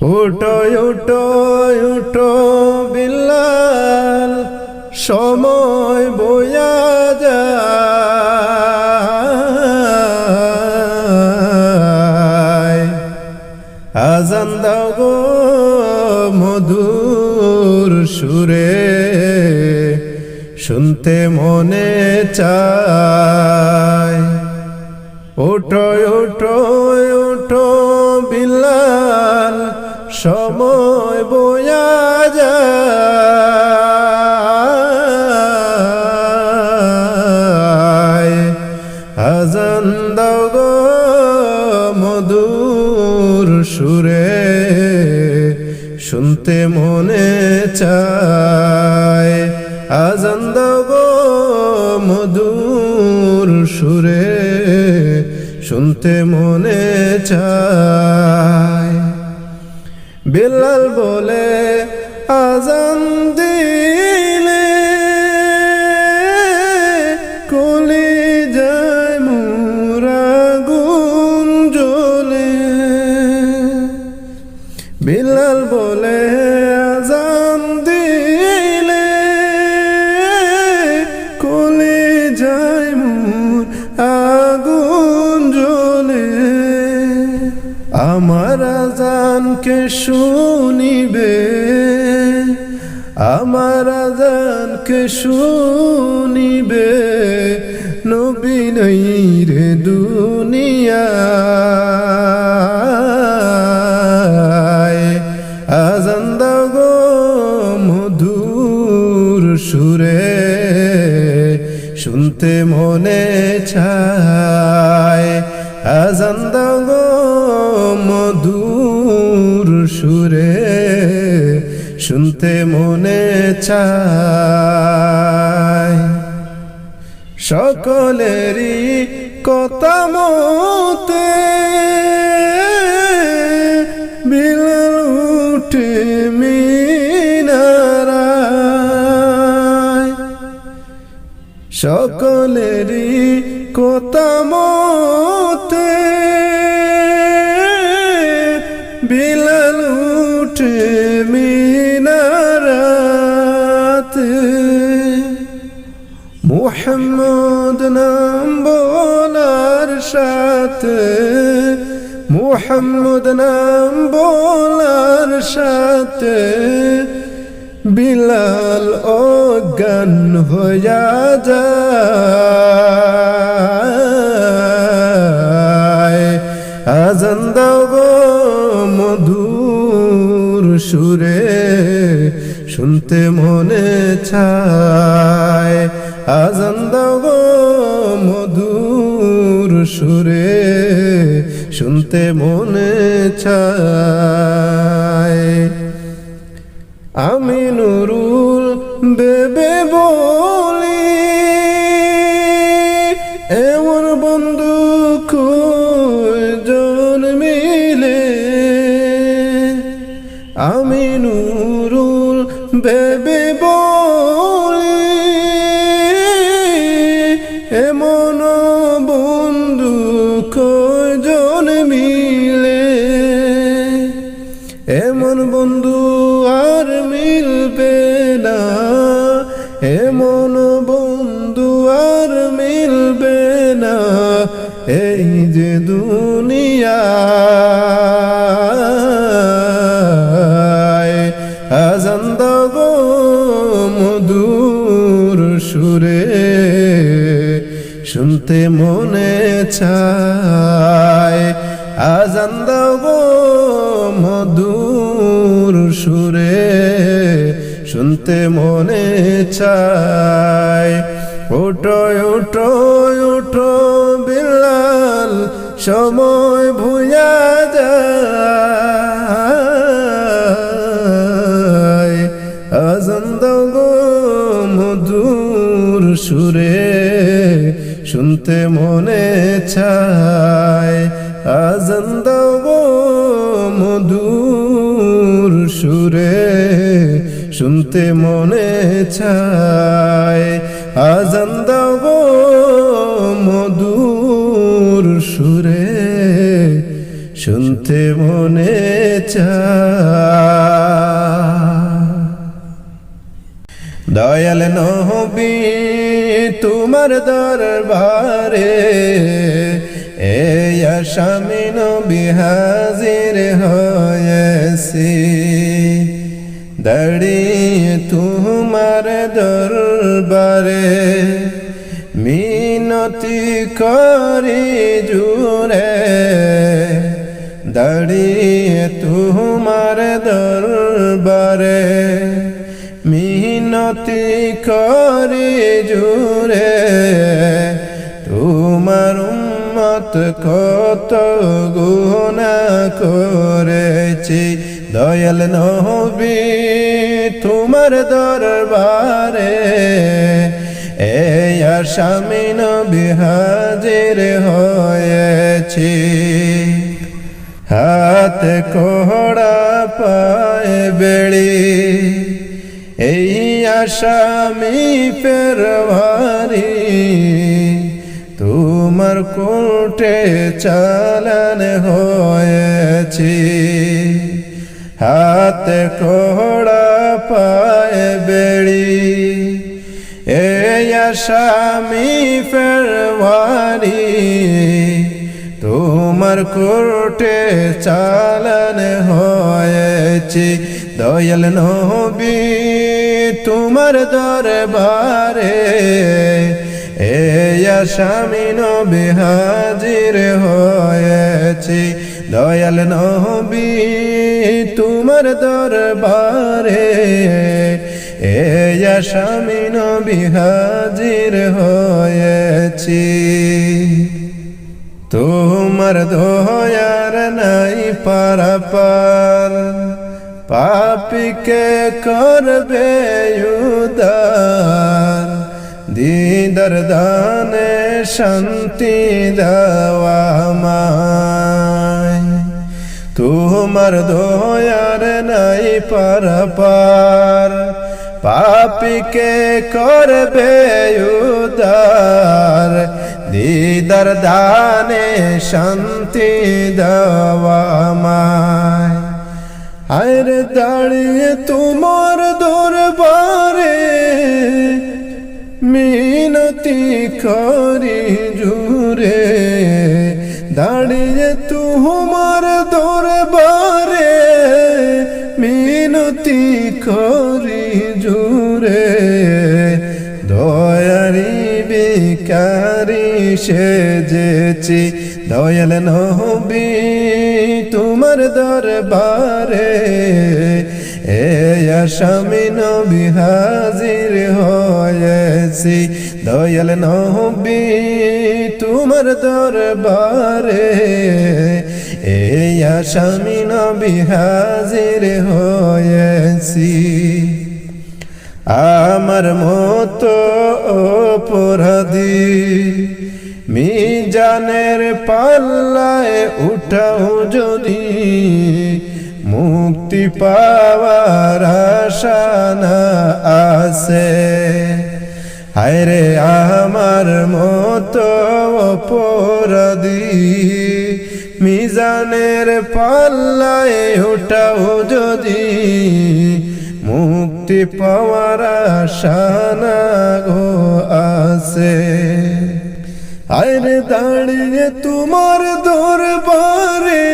উঠো উঠো উঠো বিল্লাল, সময় বয়া যায়। আজান দাও গো মধুর সুরে, শুনতে মনে চায়। ওটো ওটো বিল্লাল সময় বয়া যায়। আজান দাও মধুর সুরে, শুনতে মনে চায়। আজান দাও গো মধুর সুরে, শুনতে মনে চায়। বেলাল বলে আজান আজানকে শুনিবে? আমার আজানকে শুনিবে? নবী নই রে দুনিয়ায় আজান দাও গো মধুর সুরে। শুনতে মনে চায়। আজান দাও গো শুনতে মনে চায় সকলেরই কথা মতে বিলাল উঠে মিনারায়। সকলেরই কথা মতে উঠে মুহাম্মদ নাম বলার সাথে, মুহাম্মদ নাম বলার সাথে বিলাল অজ্ঞান হইয়া যায়। আজান দাও মধুর সুরে, শুনতে মনে চায় আজান দাও মধুর সুরে শুনতে মনে চায়। আমি নুরুল বেবে বলি দুনিয়ায়। আজান গো মধুর সুরে শুনতে মনে চায়। আজান গো মধুর সুরে শুনতে মনে চায়। ওটো ওটো সময় ভুয়া যায়। আজান গো মধুর সুরে শুনতে মনে চায়। আজান দাও গো মধুর সুরে শুনতে মনে চায়। আজন্দ গো শুনতে মনে দয়াল নহবি তোমার দরবারে এই আসামি নবী হাজির হয়েছি। দাঁড়িয়ে তোমার দরবারে মিনতি করি জুড়ে। দাঁড়িয়ে তোমার দরবারে মিনতি করি জুড়ে, তোমার উম্মত কত গুণা করেছি। দয়াল নবী, তোমার দরবারে এই স্বামী নবী হাজির হয়েছি। হাত কোহড়া পায়ে বেড়ি। এই আসামি পেরভারি তোমার কোটে চালান হয়েছি। হাত কোহড়া পায়ে বেড়ি। এই আসামি ফেরওয়ারি তোমার কোর্টে চালান হয়েছে। দয়াল নবী, তোমার দরবারে আসামি নবী হাজির হয়েছে। দয়াল নবী, তোমার দরবারে এই আসামি নবী হাজির হয়েছি। তোমার দয়ার নাই পারাপার। পাপিকে করবে উদার। দিদার দানে শান্তি দেওয়া তোমার দয়ার নাই পারাপার। পাপিকে করবে উদার। দিদার দানে শান্তি দেওয়া মায়। আরে দাঁড়িয়ে তোমার দরবারে মিনতি করি জুরে দাঁড়িয়ে তোমার দরবারে মিনতি করি জুরে সেজেছি দয়াল নহবি তোমার দরবারে। এ আসামি নবী হাজির হয়েছি, দয়াল নহবি তোমার দরবারে। এ আসামি নবী হাজির হয়েছি। আমার মতো অপরাধী মিজানের পাল্লায় উঠাও যদি মুক্তি পাওয়ার আশা আছে। হায়রে আমার মতো অপরাধী মিজানের পাল্লায় উঠাও যদি মুক্তি পাওয়ার আশা না গো আসে আরে দাঁড়িয়ে তোমার দরবারে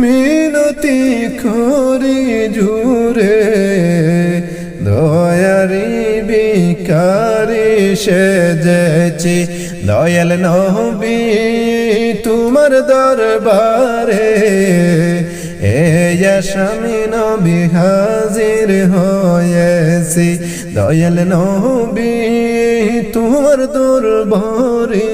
মিনতি করি জুরে দয়ারি বিকারি সেজেছি। দয়াল নহবি তোমার দরবারে এ স্বামী নবী হাজির হয়েছি। দয়াল নবী তোমার দরবারে।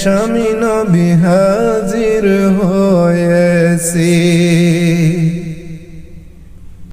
স্বামী নবী হাজির হয়েছি।